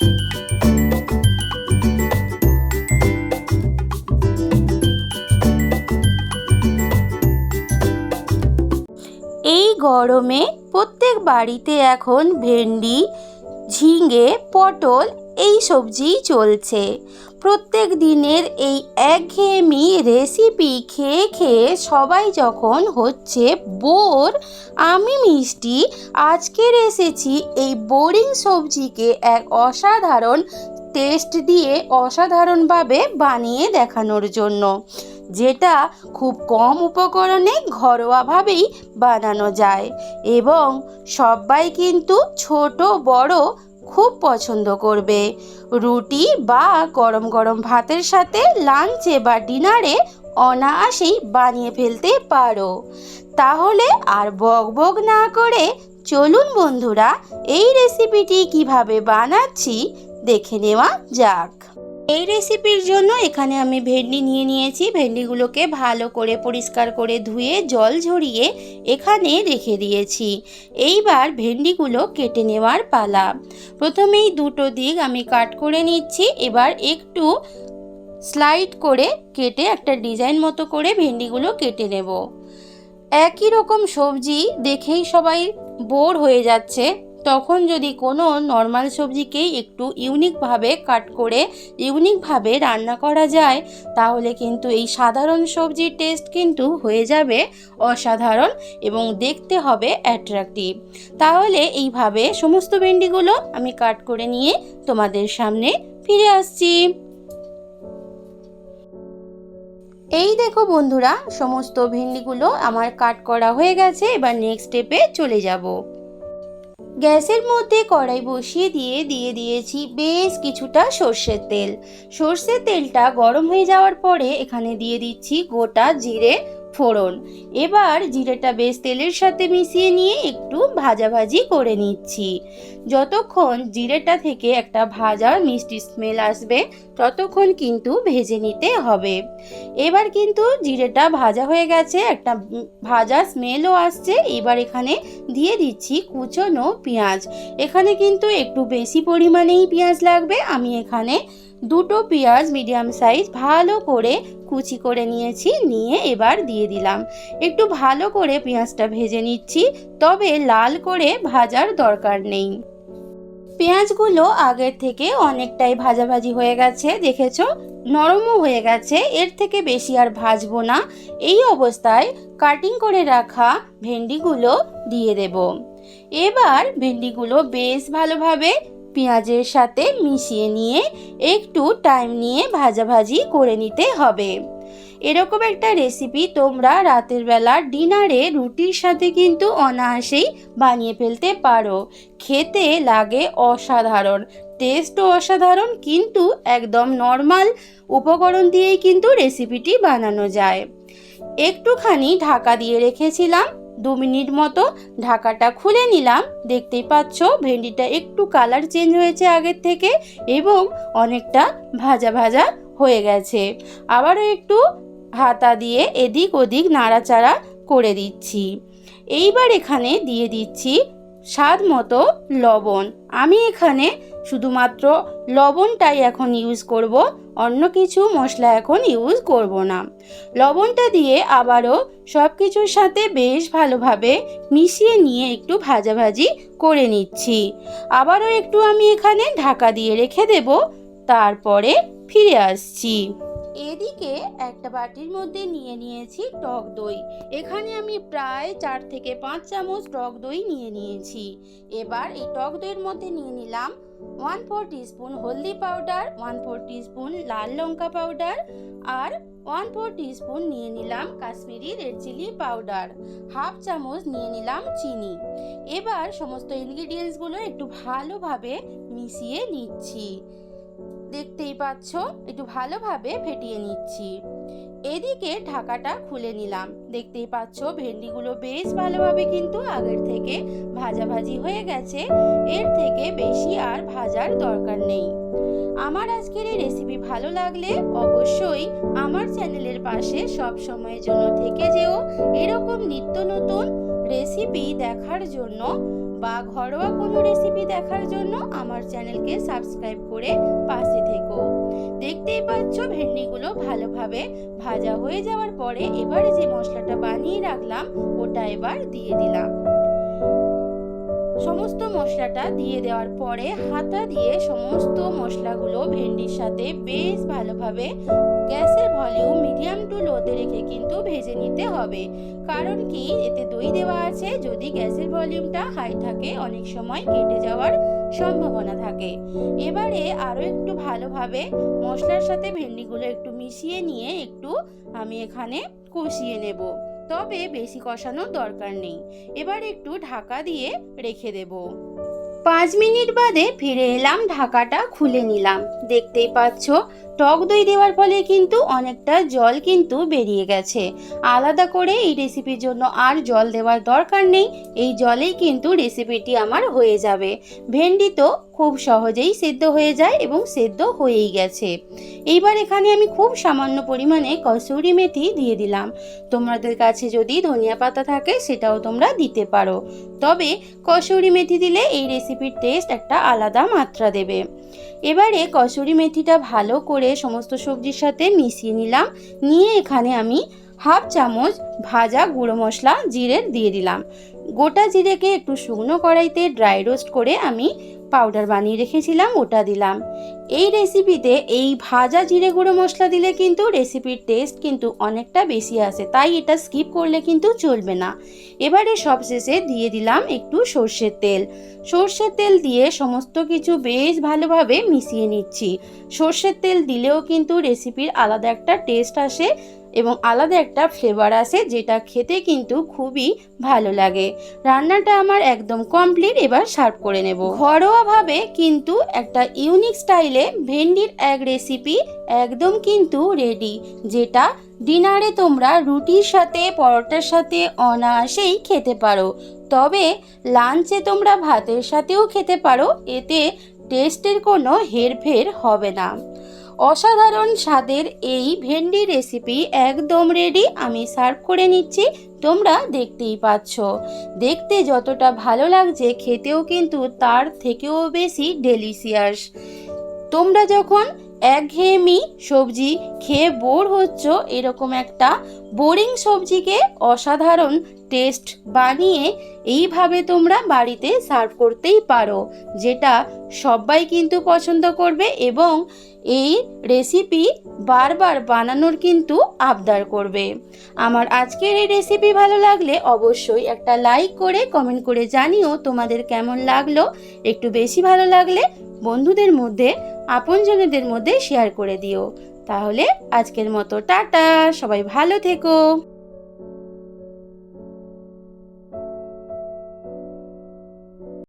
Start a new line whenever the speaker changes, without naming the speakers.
এই গরমে প্রত্যেক বাড়িতে এখন ভেন্ডি ঝিঙে পটল এই সবজিই চলছে। প্রত্যেক দিনের এই একঘেয়েমি রেসিপি খেয়ে খেয়ে সবাই যখন হচ্ছে বোর, আমি মিষ্টি আজকের এসেছি এই বোরিং সবজিকে এক অসাধারণ টেস্ট দিয়ে অসাধারণভাবে বানিয়ে দেখানোর জন্য, যেটা খুব কম উপকরণে ঘরোয়াভাবেই বানানো যায়। এবং সবাই কিন্তু ছোট, বড় খুব পছন্দ করবে। রুটি বা গরম গরম ভাতের সাথে লাঞ্চে বা ডিনারে অনায়াসেই বানিয়ে ফেলতে পারো। তাহলে আর বক বক না করে চলুন বন্ধুরা, এই রেসিপিটি কীভাবে বানাচ্ছি দেখে নেওয়া যাক। এই রেসিপির জন্য এখানে আমি ভেন্ডি নিয়ে নিয়েছি। ভেন্ডিগুলোকে ভালো করে পরিষ্কার করে ধুয়ে, জল ঝরিয়ে এখানে রেখে দিয়েছি। এইবার ভেন্ডিগুলো কেটে নেওয়ার পালা। প্রথমেই দুটো দিক আমি কাট করে নিচ্ছি। এবার একটু স্লাইড করে কেটে একটা ডিজাইন মতো করে ভেন্ডিগুলো কেটে নেব। একই রকম সবজি দেখেই সবাই বোর হয়ে যাচ্ছে। তখন যদি কোনো নর্মাল সবজিকেই একটু ইউনিকভাবে কাট করে ইউনিকভাবে রান্না করা যায়, তাহলে কিন্তু এই সাধারণ সবজির টেস্ট কিন্তু হয়ে যাবে অসাধারণ এবং দেখতে হবে অ্যাট্রাকটিভ তাহলে এইভাবে সমস্ত ভেন্ডিগুলো আমি কাট করে নিয়ে তোমাদের সামনে ফিরে আসছি। এই দেখো বন্ধুরা, সমস্ত ভেন্ডিগুলো আমার কাট করা হয়ে গেছে, এবার নেক্সট স্টেপে চলে যাব। গ্যাসের মধ্যে কড়াই বসিয়ে দিয়ে দিয়ে দিয়েছি বেশ কিছুটা সর্ষের তেল। সর্ষের তেলটা গরম হয়ে যাওয়ার পরে এখানে দিয়ে দিচ্ছি গোটা জিরে ফোড়ন। এবার জিরেটা বেশ তেলের সাথে মিশিয়ে নিয়ে একটু ভাজাভাজি করে নিচ্ছি। যতক্ষণ জিরেটা থেকে একটা ভাজা মিষ্টি স্মেল আসবে, ততক্ষণ কিন্তু ভেজে নিতে হবে। এবার কিন্তু জিরেটা ভাজা হয়ে গেছে, একটা ভাজা স্মেলও আসছে। এবার এখানে দিয়ে দিচ্ছি কুচনো পেঁয়াজ। এখানে কিন্তু একটু বেশি পরিমাণেই পেঁয়াজ লাগবে। আমি এখানে দুটো পেঁয়াজ মিডিয়াম সাইজ ভালো করে কুচি করে নিয়েছি, নিয়ে এবার দিয়ে দিলাম। একটু ভালো করে পেঁয়াজটা ভেজে নিচ্ছি, তবে লাল করে ভাজার দরকার নেই। পেঁয়াজগুলো আগের থেকে অনেকটাই ভাজাভাজি হয়ে গেছে, দেখেছ? নরমও হয়ে গেছে, এর থেকে বেশি আর ভাজবো না। এই অবস্থায় কাটিং করে রাখা ভেন্ডিগুলো দিয়ে দেব। এবার ভেন্ডিগুলো বেশ ভালোভাবে পেঁয়াজের সাথে মিশিয়ে নিয়ে একটু টাইম নিয়ে ভাজাভাজি করে নিতে হবে। এরকম একটা রেসিপি তোমরা রাতের বেলা ডিনারে রুটির সাথে কিন্তু অনায়াসেই বানিয়ে ফেলতে পারো। খেতে লাগে অসাধারণ টেস্টও অসাধারণ, কিন্তু একদম নর্মাল উপকরণ দিয়েই কিন্তু রেসিপিটি বানানো যায়। একটুখানি ঢাকা দিয়ে রেখেছিলাম দু মিনিট মতো ঢাকাটা খুলে নিলাম। দেখতেই পাচ্ছ, ভেন্ডিটা একটু কালার চেঞ্জ হয়েছে আগের থেকে এবং অনেকটা ভাজা ভাজা হয়ে গেছে। আবারও একটু হাতা দিয়ে এদিক ওদিক নাড়াচাড়া করে দিচ্ছি। এইবার এখানে দিয়ে দিচ্ছি স্বাদ মতো লবণ। আমি এখানে শুধুমাত্র লবণটাই এখন ইউজ করব, অন্য কিছু মশলা এখন ইউজ করব না। লবণটা দিয়ে আবারও সব কিছুর সাথে বেশ ভালোভাবে মিশিয়ে নিয়ে একটু ভাজাভাজি করে নিচ্ছি। আবারও একটু আমি এখানে ঢাকা দিয়ে রেখে দেব, তারপরে ফিরে আসছি। এদিকে একটা বাটির মধ্যে নিয়ে নিয়েছি টক দই। এখানে আমি প্রায় চার থেকে পাঁচ চামচ টক দই নিয়ে নিয়েছি। এবার এই টক দইয়ের মধ্যে নিয়ে নিলাম ওয়ান ফোর টিস্পুন হলদি পাউডার, ওয়ান ফোর টিস্পুন লাল লঙ্কা পাউডার আর ওয়ান ফোর টিস্পুন নিয়ে নিলাম Kashmiri red chilli powder, half চামচ নিয়ে নিলাম চিনি। এবার সমস্ত ইনগ্রিডিয়েন্টসগুলো একটু ভালোভাবে মিশিয়ে নিচ্ছি। দেখতেই পাচ্ছ, একটু ভালোভাবে ফেটিয়ে নিচ্ছি। এদিকে ঢাকাটা খুলে নিলাম। দেখতেই পাচ্ছ, ভেন্ডিগুলো বেশ ভালোভাবে কিন্তু আগের থেকে ভাজাভাজি হয়ে গেছে। এর থেকে বেশি আর ভাজার দরকার নেই। আমার আজকের এই রেসিপি ভালো লাগলে অবশ্যই আমার চ্যানেলের পাশে সব সময়ের জন্য থেকে যেও। এরকম নিত্য নতুন রেসিপি দেখার জন্য বা ঘরোয়া কোনো রেসিপি দেখার জন্য আমার চ্যানেলকে সাবস্ক্রাইব করে পাশে থেকো। দেখতেই পাচ্ছ ভেন্ডিগুলো ভালোভাবে ভাজা হয়ে যাওয়ার পরে এবারে যে মশলাটা বানিয়ে রাখলাম, ওটা এবার দিয়ে দিলাম। সমস্ত মশলাটা দিয়ে দেওয়ার পরে হাতা দিয়ে সমস্ত মশলাগুলো ভেন্ডির সাথে বেশ ভালোভাবে গ্যাসের ভলিউম মিডিয়াম টু লোতে রেখে কিন্তু ভেজে নিতে হবে। কারণ কি? এতে দই দেওয়া আছে। যদি গ্যাসের ভলিউমটা হাই থাকে, অনেক সময় কেটে যাওয়ার সম্ভাবনা থাকে। এবারে আরও একটু ভালোভাবে মশলার সাথে ভেন্ডিগুলো একটু মিশিয়ে নিয়ে একটু আমি এখানে কষিয়ে নেব। তবে বেশি কষানোর দরকার নেই। এবার একটু ঢাকা দিয়ে রেখে দেব। পাঁচ মিনিট বাদে ফিরে এলাম, ঢাকাটা খুলে নিলাম। দেখতেই পাচ্ছ টক দই দেওয়ার ফলে কিন্তু অনেকটা জল কিন্তু বেরিয়ে গেছে। আলাদা করে এই রেসিপির জন্য আর জল দেওয়ার দরকার নেই, এই জলেই কিন্তু রেসিপিটি আমার হয়ে যাবে। ভেন্ডি তো খুব সহজেই সেদ্ধ হয়ে যায় এবং সেদ্ধ হয়েই গেছে। এইবার এখানে আমি খুব সামান্য পরিমাণে কসুরি মেথি দিয়ে দিলাম। তোমাদের কাছে যদি ধনিয়া পাতা থাকে সেটাও তোমরা দিতে পারো। তবে কসুরি মেথি দিলে এই রেসিপির টেস্ট একটা আলাদা মাত্রা দেবে। এবারে কসুরি মেথিটা ভালো করে সমস্ত সবজির সাথে মিশিয়ে নিলাম। নিয়ে এখানে আমি হাফ চামচ ভাজা গুঁড়ো মশলা, জিরের দিয়ে দিলাম। গোটা জিরেকে একটু শুকনো কড়াইতে ড্রাই রোস্ট করে আমি পাউডার বানিয়ে রেখেছিলাম, ওটা দিলাম। এই রেসিপিতে এই ভাজা জিরে গুঁড়ো মশলা দিলে কিন্তু রেসিপির টেস্ট কিন্তু অনেকটা বেশি আসে, তাই এটা স্কিপ করলে কিন্তু চলবে না। এবারে সবশেষে দিয়ে দিলাম একটু সর্ষের তেল। সর্ষের তেল দিয়ে সমস্ত কিছু বেশ ভালোভাবে মিশিয়ে নিচ্ছি। সর্ষের তেল দিলেও কিন্তু রেসিপির আলাদা একটা টেস্ট আসে এবং আলাদা একটা ফ্লেভার আসে যেটা খেতে কিন্তু খুবই ভালো লাগে। রান্নাটা আমার একদম কমপ্লিট এবার সার্ভ করে নেব। ঘরোয়াভাবে কিন্তু একটা ইউনিক স্টাইলে ভেন্ডির এক রেসিপি একদম কিন্তু রেডি যেটা ডিনারে তোমরা রুটির সাথে, পরোটার সাথে অনায়াসেই খেতে পারো। তবে লাঞ্চে তোমরা ভাতের সাথেও খেতে পারো, এতে টেস্টের কোনো হেরফের হবে না। অসাধারণ স্বাদের এই ভেন্ডি রেসিপি একদম রেডি আমি সার্ভ করে নিচ্ছি। তোমরা দেখতেই পাচ্ছ। দেখতে যতটা ভালো লাগছে, খেতেও কিন্তু তার থেকেও বেশি ডেলিশিয়াস তোমরা যখন একঘেয়েমি সবজি খেয়ে বোর হচ্ছ, এরকম একটা বোরিং সবজিকে অসাধারণ টেস্ট বানিয়ে এইভাবে তোমরা বাড়িতে সার্ভ করতেই পারো, যেটা সবাই কিন্তু পছন্দ করবে এবং এই রেসিপি বারবার বানানোর কিন্তু আবদার করবে। আমার আজকের এই রেসিপি ভালো লাগলে অবশ্যই একটা লাইক করে কমেন্ট করে জানিও তোমাদের কেমন লাগল। একটু বেশি ভালো লাগলে বন্ধুদের মধ্যে, আপনজনেদের মধ্যে শেয়ার করে দিও। তাহলে আজকের মতো টাটা, সবাই ভালো থেকো।